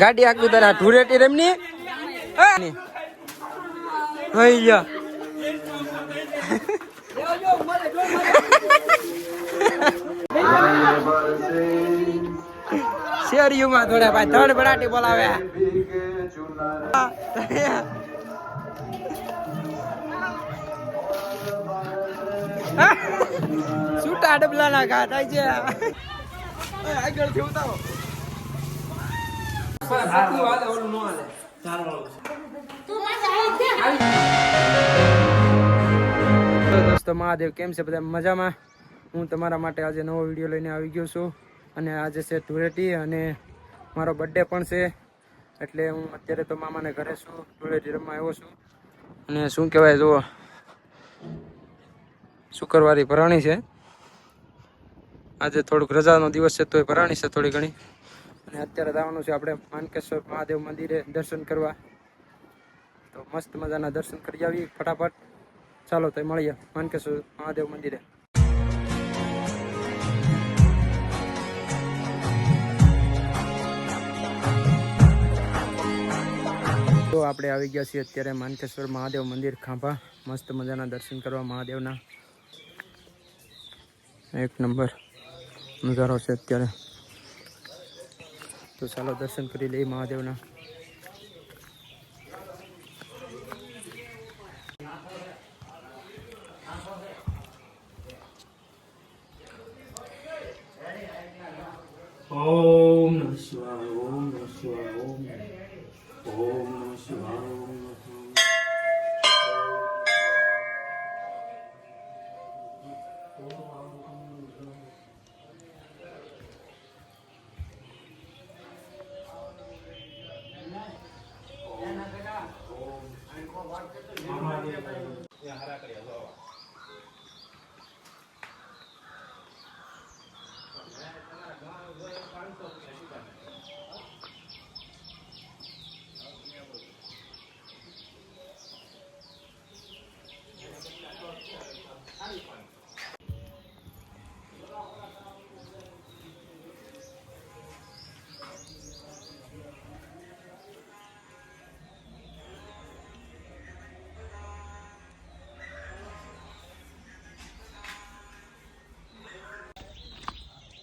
ગાડી આગવી તારા ધૂળેટી રમની? જા શેરીઓમાં થોડા ભાઈ થર્ડ બરાટી બોલાવે. ડબલા ના ઘા થાય છે. આગળથી ઉતારો. દોસ્તો, મહાદેવ, કેમ છે બધા? મજામાં? હું તમારા માટે આજે નવો વીડિયો લઈને આવી ગયો છું અને આજે છે ધૂળેટી અને મારો બર્થડે પણ છે. એટલે હું અત્યારે તો મામાને ઘરે છું, ધૂળેટી રમવા આવ્યો છું. અને શું કહેવાય, જુઓ, શુક્રવારી ભરાણી છે. આજે થોડુંક રજાનો દિવસ છે, તોય ભરાણી છે થોડી ઘણી. અને અત્યારે જવાનું છે આપણે માનકેશ્વર મહાદેવ મંદિરે દર્શન કરવા. તો મસ્ત મજાના દર્શન કરી આવીએ ફટાફટ. ચાલો તો મળીએ માનકેશ્વર મહાદેવ મંદિરે. તો આપણે આવી ગયા છીએ અત્યારે માનકેશ્વર મહાદેવ મંદિર ખાંભા. મસ્ત મજાના દર્શન કરવા મહાદેવના. એક નંબર. નજારો છે અત્યારે. તો ચાલો દર્શન કરી લઈએ મહાદેવના. ઓમ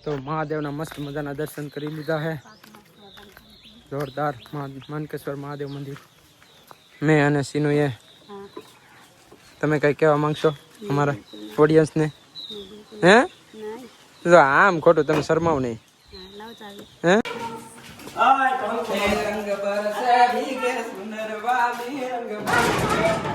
તો મહાદેવના મસ્ત મજાના દર્શન કરી લીધા છે જોરદાર માનકેશ્વર મહાદેવ મંદિર. મેં અને સિનુએ તમે કઈ કહેવા માંગશો અમારા ઓડિયન્સને હે? તો આમ ખોટું તમે શરમાવ નહીં. હે? શેરીઓમાં થોડા ભાઈ થર્ડ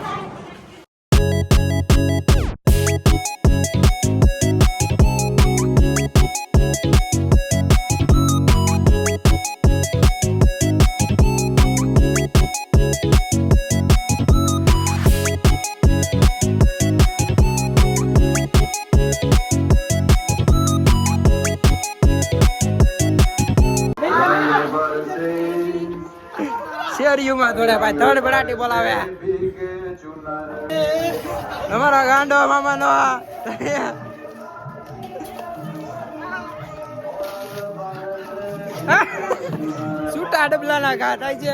બરાટી બોલાવે. તમારો ગાંડો મામાનો છૂટા ડબલા ના ઘાટ થાય છે.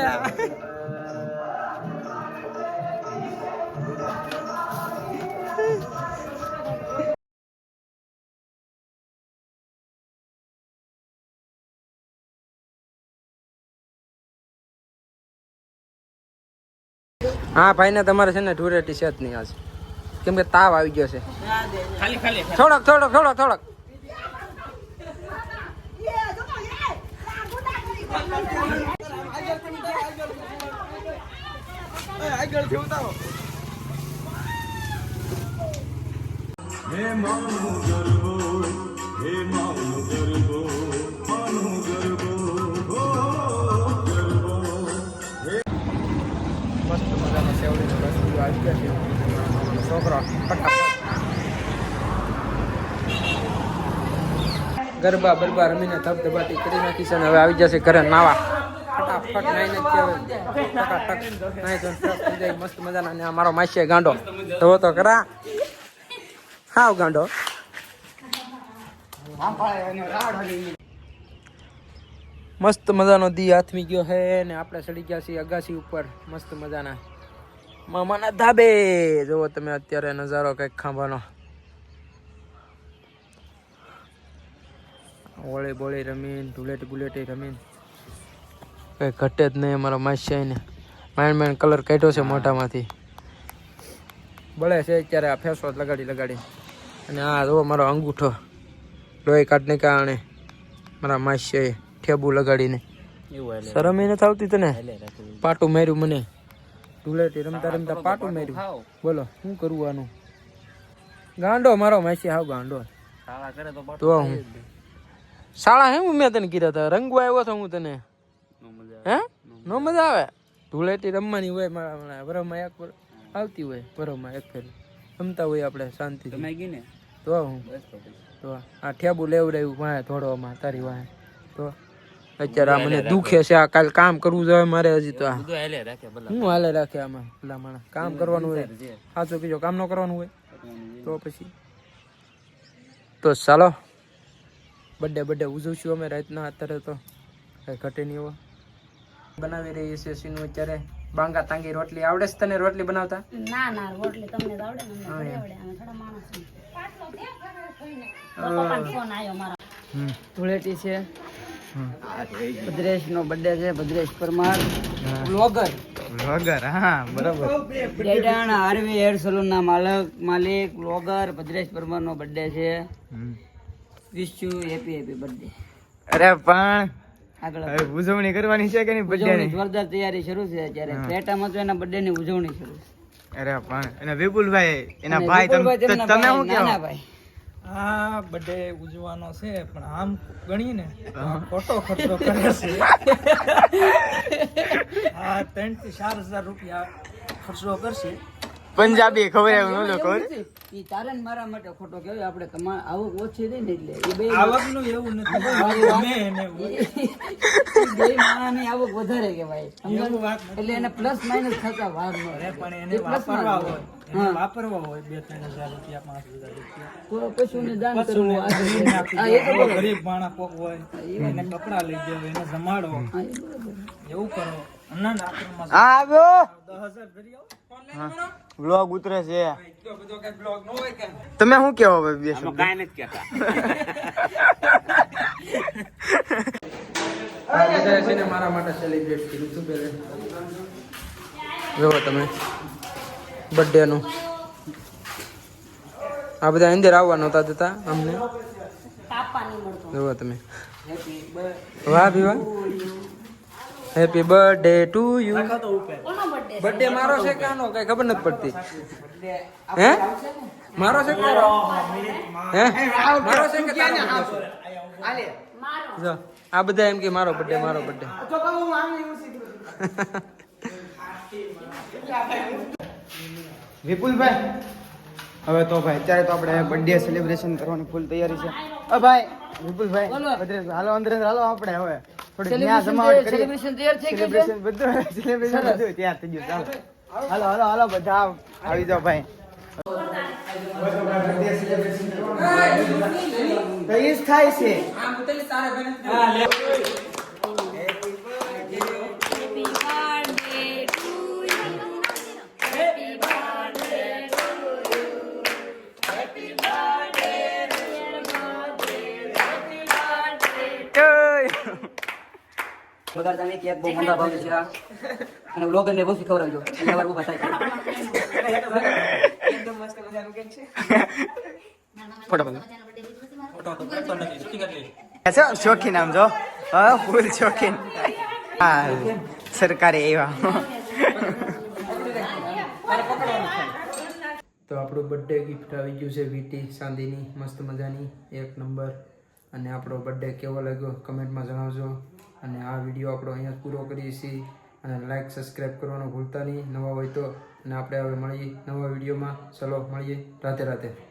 હા ભાઈ ને તમારે છે ને ધૂળેટી છે જ નહીં આજ કેમ કે તાવ આવી ગયો છે. થોડોક થોડોક થોડોક થોડોક. મસ્ત ગરબા બરબા રમીને ધબધબાટી કરી નાખી છે હવે આવી જશે ઘરે નાવા. ફટાફટ મસ્ત મજાના. ને આ મારો માસીએ ગાંડો. ધવો તો કરા હાવ ગાંડો. મસ્ત મજાનો દી હાથમી ગયો હે ને આપણે ચડી ગયા છીએ અગાસી ઉપર. મસ્ત મજાના. મામાના ધાબે. જુઓ તમે અત્યારે નજારો કંઈક ખાંભાનો. ઓળે બોળી રમીને ધૂલેટ બુલેટી રમીન. કઈ ઘટે જ નહીં અમારા માસ્યાઈને માઇન્ડ માઇન કલર કાઢ્યો છે મોઢામાંથી. બળે છે અત્યારે આ ફેસ વોશ લગાડી લગાડી. અને આ જો મારો અંગૂઠો. લોહી કાઢને કારણે મારા માસ્યાએ ઠેબુ લગાડીને. શરમ એ નથી આવતી તને? પાટું માર્યું મને. ધૂળેટી રમતા રમતા પાટું માર્યું. બોલો શું કરવું આનું? ગાંડો મારો માસી હાવ ગાંડો. તો હું શાળા હે મેં તને કીધા હતા રંગવા આવ્યો હતો હું તને. હે? નો મજા આવે? ધૂળેટી રમવાની હોય મારા વરમાં એક આવતી હોય વરમાં એક ફેર. રમતા હોય આપણે શાંતિથી. તો હું. તો આ ઠેબુ લેવડાવ્યું વાંહે ધોડવામાં તારી વાંહે. તો અત્યારે આ મને દુખે છે આ કાલ કામ કરવું જોઈએ મારે હજી તો હું હાલે રાખે આમાં પેલા માણસ. કામ કરવાનું હોય. સાચું કીજો કામ ન કરવાનું હોય. તો પછી. તો ચાલો. બર્થડે બર્થડે ઉજવશું અમે રાતના અત્યારે તો. કઈ ઘટે નહીં હવે બનાવી રહી છે સીનું અત્યારે. બાંગા તાંગી રોટલી. આવડે છે તને રોટલી બનાવતા? ના ના રોટલી તમને તો આવડે ને આવડે. અમે થોડા માણસ ફોન આવ્યો મારા. ધૂળેટી છે. ભદ્રેશ નો બર્થડે છે. ભદ્રેશ પરમાર. વ્લોગર વ્લોગર હા બરાબર. ડેડાણ આરવી હેર સલૂન ના માલક માલિક વ્લોગર ભદ્રેશ પરમાર નો બર્થડે છે wish you happy happy birthday અરે પણ આગળ હવે ઉજવણી કરવાની છે કે નહીં birthday ની? જોરદાર તૈયારી શરૂ છે અત્યારે. પેટામાં તો એના બર્થડે ની ઉજવણી શરૂ છે. અરે પણ અને વિપુલભાઈ એના ભાઈ તમે તમે શું નાના કહો ભાઈ. હા બર્થડે ઉજવવાનો છે પણ આમ ગણીએ ને ખોટો ખર્ચો કરે છે. હા ત્રણથી ચાર હજાર રૂપિયા ખર્ચો કરશે. પંજાબી ખબર એમ નો ખબર ઈ તારે મારા માટે ખોટો કહેવાય. આપણે કમા આવક ઓછી થઈ ને એટલે એ બે આવકનું એવું નથી. ગમે એને બે માણસની આવક વધારે કહેવાય? એટલે એને પ્લસ માઇનસ થતા વાર ન લાગે. પણ એને વાપરવા હોય. એને વાપરવા હોય બે ત્રણ હજાર રૂપિયા પાંચ હજાર રૂપિયા. પશુને દાન કરવું ગરીબ કોક હોય એને કપડા લઈ જાવ એને જમાડો. એવું કરો. હા આવ્યો? વ્લોગ ઉતરે છે. એટલો બધો કઈ બ્લોગ ન હોય કે? તમે શું કેવો ભાઈ બે શબ્દ? આ બધા છે ને મારા માટે સેલિબ્રેટ કર્યું હતું પહેલે જોવો તમે. બર્થડે નું. આ બધા અંદર આવવા નહોતા દેતા અમને. જોવો તમે. વાહ Bhiva happy birthday to you birthday birthday મારો છે કે આનો? કઈ ખબર નથી પડતી. હે? મારો છે કે તારો? હે? મારો છે કે? જો આ બધા એમ કે મારો બર્થડે મારો બર્થડે વિપુલભાઈ હવે તો ભાઈ અત્યારે તો આપણે બર્થડે સેલિબ્રેશન કરવાની ફૂલ તૈયારી છે. અ ભાઈ વિપુલભાઈ હાલો અંદર હાલો આપણે હવે. થોડીક ન્યા જમાવટ કરીએ Celebration તૈયાર થઈ ગયું છે? બધું સેલિબ્રેશન બધું તૈયાર થઈ ગયું ચાલો. હાલો હાલો હાલો બધા આવી જાઓ ભાઈ. તો ઈ થાય છે? બગાડતા નહીં, કેક બહુ મોટા ભાવે છે અને વ્લોગર ને બહુ શીખવડાવજો એટલે વાર થાય. છો. શોખીન આમ જો. હા ફૂલ શોખીન. હા સરકારે એવા. તો આપણું બર્થડે ગિફ્ટ આવી ગયું છે વીટી ચાંદીની મસ્ત મજાની એક નંબર અને આપણો બર્થડે કેવો લાગ્યો કમેન્ટમાં જણાવજો. અને આ વીડિયો આપણો અહીંયા પૂરો કરીએ છીએ. અને લાઇક સબસ્ક્રાઈબ કરવાનું ભૂલતા નહીં. નવા હોય તો, અને આપણે હવે મળીએ નવા વિડીયોમાં. ચલો, મળીએ રાધે રાધે